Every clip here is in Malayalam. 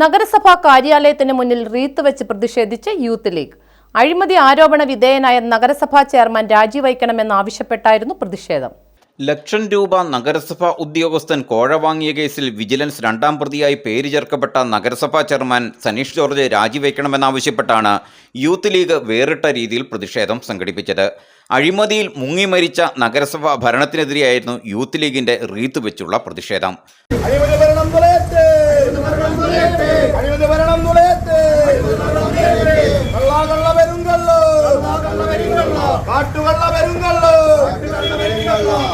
നഗരസഭാ കാര്യാലയത്തിന് മുന്നിൽ റീത്ത് വെച്ച് പ്രതിഷേധിച്ച് യൂത്ത് ലീഗ്. അഴിമതി ആരോപണ വിധേയനായ നഗരസഭാ ചെയർമാൻ രാജിവയ്ക്കണമെന്നാവശ്യപ്പെട്ടായിരുന്നു പ്രതിഷേധം. ലക്ഷം രൂപ നഗരസഭാ ഉദ്യോഗസ്ഥൻ കോഴ വാങ്ങിയ കേസിൽ വിജിലൻസ് രണ്ടാം പ്രതിയായി പേര് ചേർക്കപ്പെട്ട നഗരസഭാ ചെയർമാൻ സനീഷ് ജോർജ് രാജിവെക്കണമെന്നാവശ്യപ്പെട്ടാണ് യൂത്ത് ലീഗ് വേറിട്ട രീതിയിൽ പ്രതിഷേധം സംഘടിപ്പിച്ചത്. അഴിമതിയിൽ മുങ്ങി മരിച്ച നഗരസഭാ ഭരണത്തിനെതിരെയായിരുന്നു യൂത്ത് ലീഗിന്റെ റീത്ത് വെച്ചുള്ള പ്രതിഷേധം. അഴിമതി ഭരണം തുലയട്ടെ അഴിമതി ഭരണം കള്ള കള്ള കാട്ടുകള്ള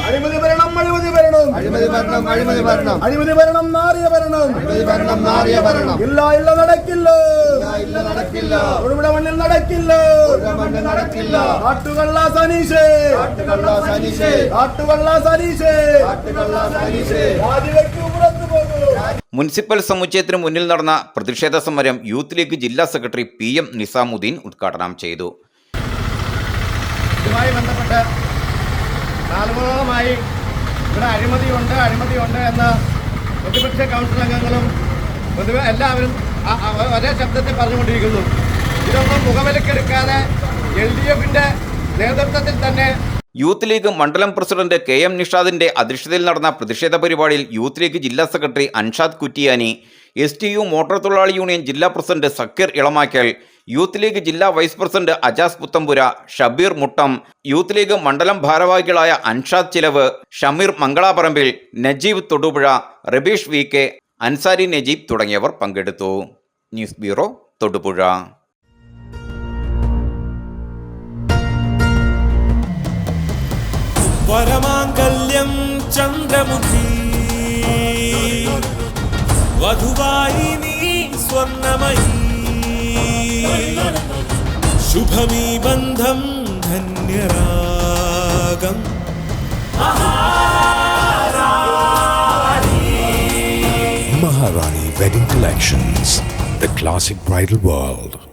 അഴിമതി ഭരണം അഴിമതി ഭരണം. അഴിമതി ഭരണം അഴിമതി ഭരണം. അഴിമതി ഭരണം നാറിയ ഭരണം. അഴിമതി ഭരണം മാറിയ ഭരണം. ഇല്ല ഇല്ല നടക്കില്ല. ഇല്ല നടക്കില്ല. ഒരുവിടെ മണ്ണിൽ നടക്കില്ല. നടക്കില്ല. കാട്ടുകള്ള സനീഷേ. കാട്ടുകള്ള സനീഷേ. കാട്ടുകള്ള സനീഷേ. കാട്ടുകള്ള സനീഷേ. രാജിവെക്കൂ പുറത്തു പോകൂ. മുനിസിപ്പൽ സമുച്ചയത്തിന് മുന്നിൽ നടന്ന പ്രതിഷേധ സമരം യൂത്ത് ലീഗ് ജില്ലാ സെക്രട്ടറി പി എം നിസാമുദ്ദീൻ ഉദ്ഘാടനം ചെയ്തു. ഇതുമായി ബന്ധപ്പെട്ട് നാലുമോളമായി ഇവിടെ അഴിമതിയുണ്ട് അഴിമതിയുണ്ട് എന്ന് പ്രതിപക്ഷ കൗൺസിൽ അംഗങ്ങളും പൊതുവെ എല്ലാവരും ഒരേ ശബ്ദത്തിൽ പറഞ്ഞുകൊണ്ടിരിക്കുന്നു. നേതൃത്വത്തിൽ തന്നെ യൂത്ത് ലീഗ് മണ്ഡലം പ്രസിഡന്റ് കെ എം നിഷാദിന്റെ അധ്യക്ഷതയിൽ നടന്ന പ്രതിഷേധ പരിപാടിയിൽ യൂത്ത് ലീഗ് ജില്ലാ secretary Anshad Kuttiyani S T U motor തൊഴിലാളി യൂണിയൻ ജില്ലാ president Sakeer Elamakkal youth league ജില്ലാ vice president Ajas Puthampura Shabeer Muttam youth league മണ്ഡലം ഭാരവാഹികളായ അൻഷാദ് ചിലവ് ഷമീർ മംഗളാപറമ്പിൽ നജീബ് തൊടുപുഴ റബീഷ് വി കെ അൻസാരി നജീബ് തുടങ്ങിയവർ പങ്കെടുത്തു. News bureau Thodupuzha. വരമാംഗല്യം ചന്ദ്രമുഖി വധുവായി നീ സ്വർണമയി ശുഭമീ ബന്ധം ധന്യരാഗം Maharani Wedding Collections, the classic bridal world.